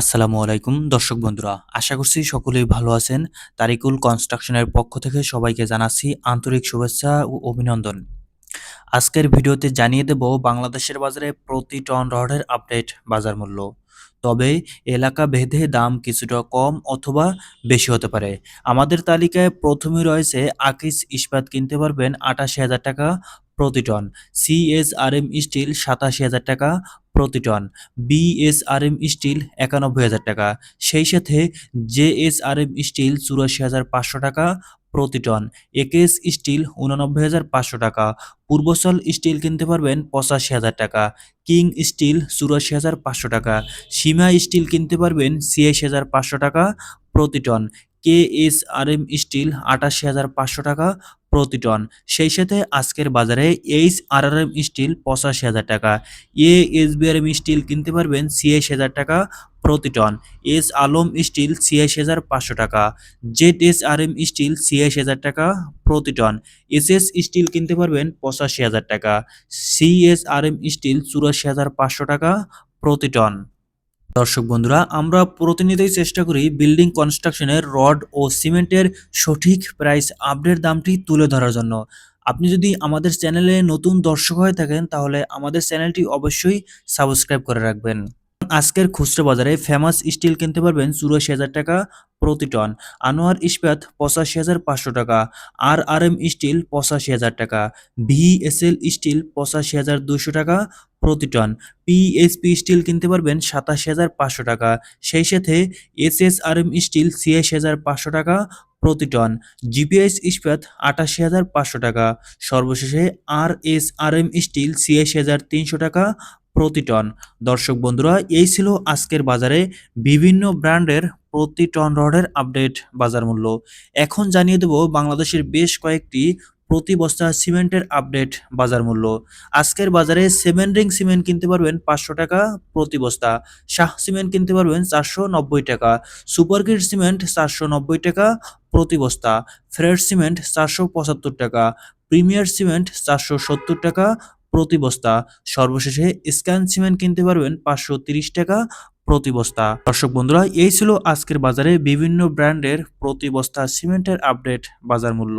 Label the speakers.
Speaker 1: আসসালামু আলাইকুম। দর্শক বন্ধুরা, আশা করছি সকলেই ভালো আছেন। তারিকুল কনস্ট্রাকশনের পক্ষ থেকে সবাইকে জানাচ্ছি আন্তরিক শুভেচ্ছা ও অভিনন্দন। আজকের ভিডিওতে জানিয়ে দেব বাংলাদেশের বাজারে প্রতি টন রডের আপডেট বাজার মূল্য। তবে এলাকা ভেদে দাম কিছুটা কম অথবা বেশি হতে পারে। আমাদের তালিকায় প্রথমে রয়েছে আকিস ইস্পাত কিনতে পারবেন আটাশি হাজার টাকা প্রতি টন, সিএসআরএম স্টিল সাতাশি হাজার টাকা প্রতি টন। বিএসআরএম স্টিল একানব্বই হাজার টাকা। সেই সাথে জেএসআরএম স্টিল চুরাশি হাজার পাঁচশো টাকা প্রতি টন। একেএস স্টিল উননব্বই হাজার পাঁচশো টাকা। পূর্বচল স্টিল কিনতে পারবেন পঁচাশি হাজার টাকা। কিং স্টিল চুরাশি হাজার পাঁচশো টাকা। সীমা স্টিল কিনতে পারবেন ছিয়াশি হাজার পাঁচশো টাকা প্রতি ton. K S R M steel আটাশি হাজার পাঁচশো টাকা প্রতি টন সেই সাথে আজকের বাজারে H R R M steel পঁচাশি হাজার টাকা। এ এস বি স্টিল কিনতে পারবেন ছিয়াশি হাজার টাকা প্রতি টন এস আলম স্টিল ছিয়াশি হাজার পাঁচশো টাকা। Z S R M steel ছিয়াশি হাজার টাকা প্রতি টন এস এস স্টিল কিনতে পারবেন পঁচাশি হাজার টাকা। C S R M steel চুরাশি হাজার পাঁচশো টাকা প্রতি টন দর্শক বন্ধুরা, আমরা প্রতিনিধি চেষ্টা করি বিল্ডিং কনস্ট্রাকশনের রড ও সিমেন্টের সঠিক প্রাইস আপডেট দামটি তুলে ধরার জন্য। আপনি যদি আমাদের চ্যানেলে নতুন দর্শক হয়ে থাকেন, তাহলে আমাদের চ্যানেলটি অবশ্যই সাবস্ক্রাইব করে রাখবেন। আজকের খুচরো বাজারে ফেমাস স্টিল কিনতে পারবেন চুরাশি হাজার টাকা প্রতি টন আনোয়ার ইস্পাত পঁচাশি হাজার পাঁচশো টাকা, আর আর এম স্টিল পঁচাশি হাজার টাকা ভিএসএল স্টিল পঁচাশি হাজার দুশো টাকা প্রতি টন। পিএসপি স্টিল কিনতে পারবেন সাতাশি হাজার পাঁচশো টাকা। সেই সাথে S S R M steel ছিয়াশি হাজার পাঁচশো টাকা প্রতি টন। জিপিএস ইস্পাত আটাশি হাজার পাঁচশো টাকা। সর্বশেষে R S R M steel ছিয়াশি হাজার তিনশো টাকা প্রতি টন। দর্শক বন্ধুরা, এই ছিল আজকের বাজারে বিভিন্ন ব্র্যান্ডের প্রতি টন রডের আপডেট বাজার মূল্য। এখন জানিয়ে দেব বাংলাদেশের বেশ কয়েকটি প্রতি বস্তা সিমেন্টের আপডেট বাজার মূল্য। আজকের বাজারে সেভেন রিং সিমেন্ট কিনতে পারবেন পাঁচশো টাকা প্রতি বস্তা। শাহ সিমেন্ট কিনতে পারবেন চারশো নব্বই টাকা। সুপার গ্রিড সিমেন্ট চারশো নব্বই টাকা প্রতি বস্তা। ফ্রেশ সিমেন্ট চারশো পঁচাত্তর টাকা। প্রিমিয়ার সিমেন্ট চারশো সত্তর টাকা প্রতি বস্তা। সর্বশেষে স্ক্যান সিমেন্ট কিনতে পারবেন পাঁচশো তিরিশ টাকা প্রতি বস্তা। দর্শক বন্ধুরা, এই ছিল আজকের বাজারে বিভিন্ন ব্র্যান্ডের প্রতি বস্তা সিমেন্টের আপডেট বাজার মূল্য।